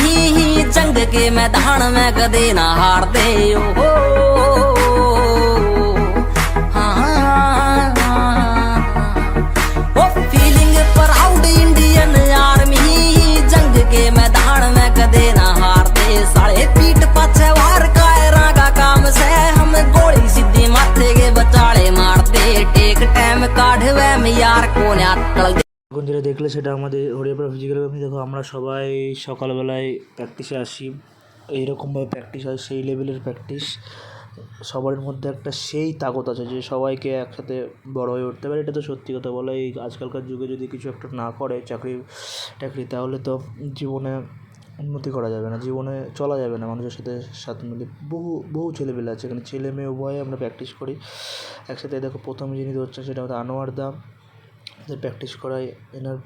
ही ही के मैदान में ना इंडियन जंग के मैदान में कदे ना हारते हाँ, हाँ। दे। पीठ पाछे का हम गोली सीधी माथे बचाले मारते टेक यार कोने যেটা দেখলে সেটা আমাদের হরিয়াপাড়া ফিজিক্যাল একাডেমি দেখো, আমরা সবাই সকালবেলায় প্র্যাকটিসে আসি। এইরকমভাবে প্র্যাকটিস হয়, সেই লেভেলের প্র্যাকটিস সবার মধ্যে একটা সেই তাগত আছে যে সবাইকে একসাথে বড় হয়ে উঠতে পারে। এটা তো সত্যি কথা বলে এই আজকালকার যুগে যদি কিছু একটা না করে চাকরি টাকরি, তাহলে তো জীবনে উন্নতি করা যাবে না। জীবনে চলা যাবে না মানুষের সাথে সাথে মিলে। বহু বহু ছেলেপেলে আছে। এখানে ছেলে মেয়ে উভয়ে আমরা প্র্যাকটিস করি। একসাথে দেখো, প্রথমে যিনি ধরছেন সেটা হচ্ছে আনোয়ার দা যে প্র্যাকটিস করায় এনার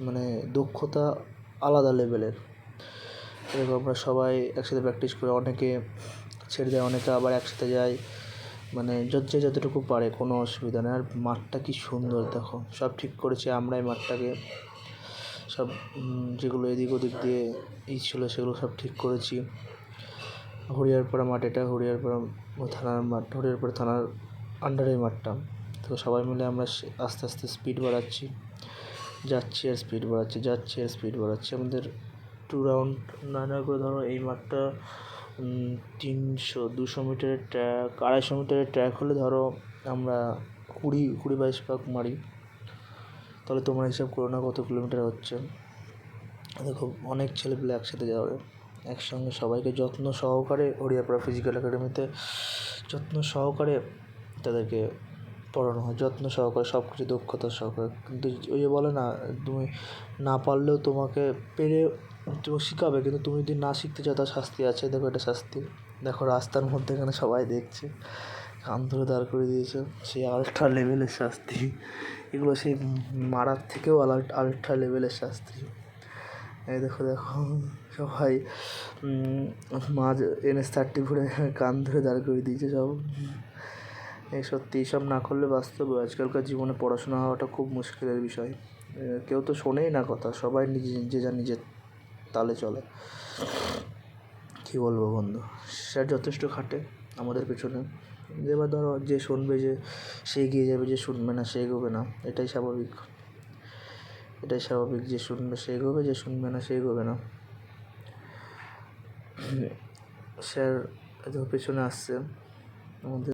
মানে দক্ষতা আলাদা লেভেলের এরকম আমরা সবাই একসাথে প্র্যাকটিস করে অনেকে ছেড়ে দেয়, অনেকে আবার একসাথে যায়। মানে যে যতটুকু পারে, কোনো অসুবিধা নেই। আর মাঠটা কি সুন্দর, দেখো। সব ঠিক করেছি, আমরাই মাঠটাকে সব যেগুলো এদিক ওদিক দিয়ে ই ছিল, সেগুলো সব ঠিক করেছি। হরিয়ারপাড়া মাঠ এটা হরিয়ারপাড়া থানার মাঠ হরিয়ারপাড়া থানার আন্ডারের মাঠটা। তো সবাই মিলে আমরা আস্তে আস্তে স্পিড বাড়াচ্ছি। যাচ্ছি আর স্পিড বাড়াচ্ছি, যাচ্ছি আর স্পিড বাড়াচ্ছি। আমাদের টু রাউন্ড নয় করে ধরো, এই মাঠটা তিনশো, দুশো মিটারের ট্র্যাক আড়াইশো মিটারের ট্র্যাক হলে ধরো আমরা কুড়ি কুড়ি বাইশ পাক মারি। তাহলে তোমরা হিসাব করো না কত কিলোমিটার হচ্ছে। দেখো, অনেক ছেলেপেলে একসাথে যাবে। একসঙ্গে সবাইকে যত্ন সহকারে হরিয়াপাড়া ফিজিক্যাল একাডেমিতে যত্ন সহকারে তাদেরকে পড়ানো হয়, যত্ন সহকারে সব কিছু দক্ষতা সহকারে। কিন্তু ওই যে বলে না, তুমি না পারলেও তোমাকে পেরে তুমি শেখাবে, কিন্তু তুমি যদি না শিখতে চাও, তার শাস্তি আছে। দেখো এটা শাস্তি। দেখো রাস্তার মধ্যে এখানে সবাই দেখছে। কান ধরে দাঁড় করে দিয়েছে। সেই আলট্রা লেভেলের শাস্তি। এগুলো সেই মারার থেকেও আলট্রা লেভেলের শাস্তি। এই দেখো দেখো, সবাই মাঝ এনএস থার্টি ঘুরে কান ধরে দাঁড় করে দিয়েছে সব। এই সত্যি এইসব না করলে বাস্তবে আজকালকার জীবনে পড়াশোনা হওয়াটা খুব মুশকিলের বিষয়। কেউ তো শোনেই না কথা, সবাই নিজে, যে যা নিজের তালে চলে। কী বলব বন্ধু? স্যার যথেষ্ট খাটে আমাদের পেছনে। এবার ধরো যে শুনবে যে, সে এগিয়ে যাবে যে শুনবে না, সে এগোবে না, এটাই স্বাভাবিক। এটাই স্বাভাবিক যে শুনবে, সে এগোবে, যে শুনবে না, সে এগোবে না। স্যার এত পেছনে আসছে আমাদের